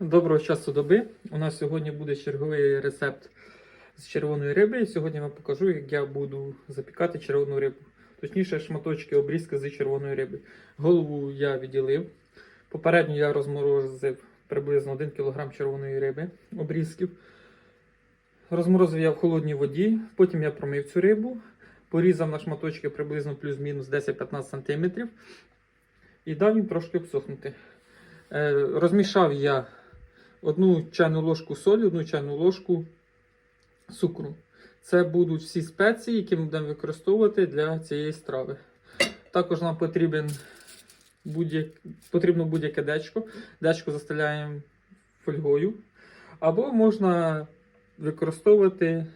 Доброго часу доби. У нас сьогодні буде черговий рецепт з червоної риби. І сьогодні вам покажу, як я буду запікати червону рибу. Точніше, шматочки обрізки з червоної риби. Голову я відділив. Попередньо я розморозив приблизно 1 кг червоної риби обрізків. Розморозив я в холодній воді, потім я промив цю рибу, порізав на шматочки приблизно плюс-мінус 10-15 см і дав їм трошки обсохнути. Е, Розмішав я одну чайну ложку солі, одну чайну ложку цукру. Це будуть всі спеції, які ми будемо використовувати для цієї страви. Також нам потрібен будь потрібно будь-яке дечко. Дечко застеляємо фольгою. Або можна використовувати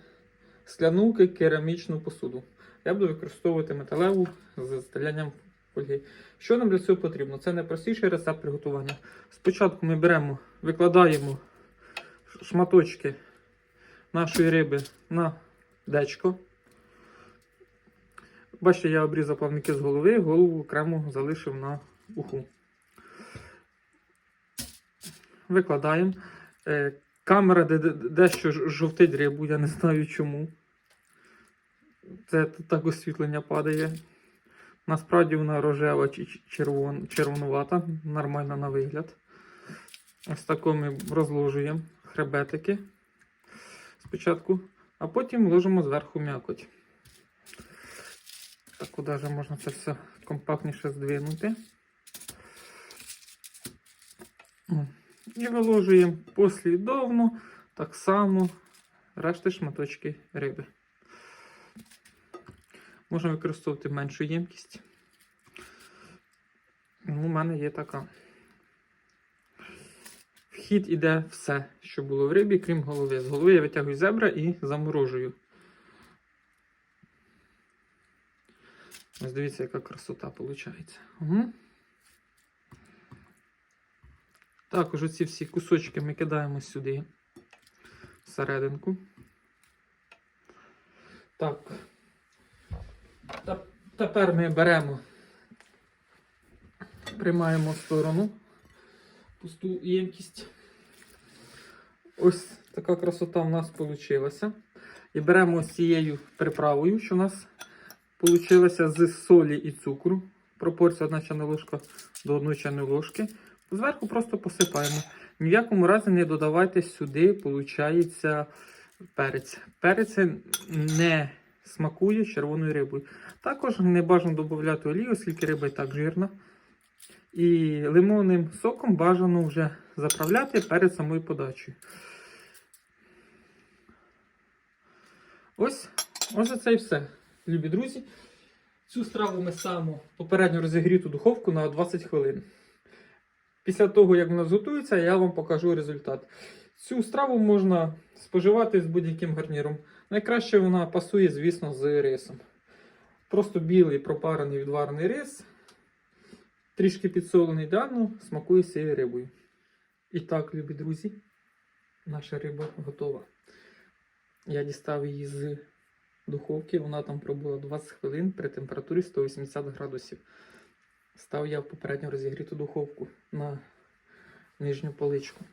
скляну керамічну посуду. Я буду використовувати металеву з застелянням фольги. Що нам для цього потрібно? Це найпростіший рецепт приготування. Спочатку ми беремо, викладаємо шматочки нашої риби на дечко. Бачите, я обрізав плавники з голови, голову окремо залишив на уху. Викладаємо. Е, Камера де- де- дещо жовтить рибу, я не знаю чому. Це так освітлення падає. Насправді вона рожева чи червон, червонувата, нормальна на вигляд. Ось тако ми розложуємо хребетики спочатку, а потім ложимо зверху м'якоть. Так, ж можна це все компактніше здвинути. І виложуємо послідовно так само решти шматочки риби. Можна використовувати меншу ємкість. Ну, У мене є така. Вхід іде все, що було в рибі, крім голови. З голови я витягую зебра і заморожую. Ось дивіться, яка красота виходить. Угу. Також оці всі кусочки ми кидаємо сюди, всерединку. Так. Тепер ми беремо, приймаємо в сторону пусту ємкість. Ось така красота в нас вийшла. І беремо ось цією приправою, що у нас вийшло з солі і цукру. Пропорція 1 чайна ложка до 1 чайної ложки. Зверху просто посипаємо. Ні в якому разі не додавайте сюди, виходить, перець. Перець не смакує червоною рибою. Також не бажано додати олію, оскільки риба і так жирна. І лимонним соком бажано вже заправляти перед самою подачею. Ось, ось це і все, любі друзі. Цю страву ми ставимо попередньо розігріту духовку на 20 хвилин. Після того, як вона зготується, я вам покажу результат. Цю страву можна споживати з будь-яким гарніром. Найкраще вона пасує, звісно, з рисом. Просто білий пропарений відварений рис, трішки підсолений ідеально, смакує цією рибою. І так, любі друзі, наша риба готова. Я дістав її з духовки, вона там пробула 20 хвилин при температурі 180 градусів. Став я в попередньо розігріту духовку на нижню поличку.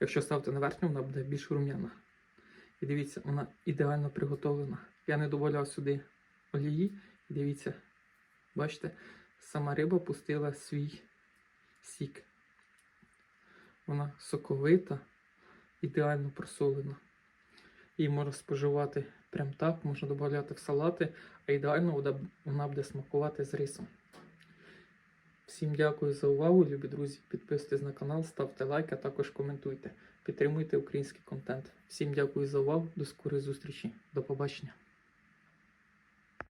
Якщо ставити на верхню, вона буде більш рум'яна. І дивіться, вона ідеально приготовлена. Я не додавав сюди олії. І дивіться, бачите, сама риба пустила свій сік. Вона соковита, ідеально просолена. Її можна споживати прям так, можна додати в салати, а ідеально вона буде смакувати з рисом. Всім дякую за увагу, любі друзі. Підписуйтесь на канал, ставте лайк, а також коментуйте. Підтримуйте український контент. Всім дякую за увагу. До скорої зустрічі. До побачення.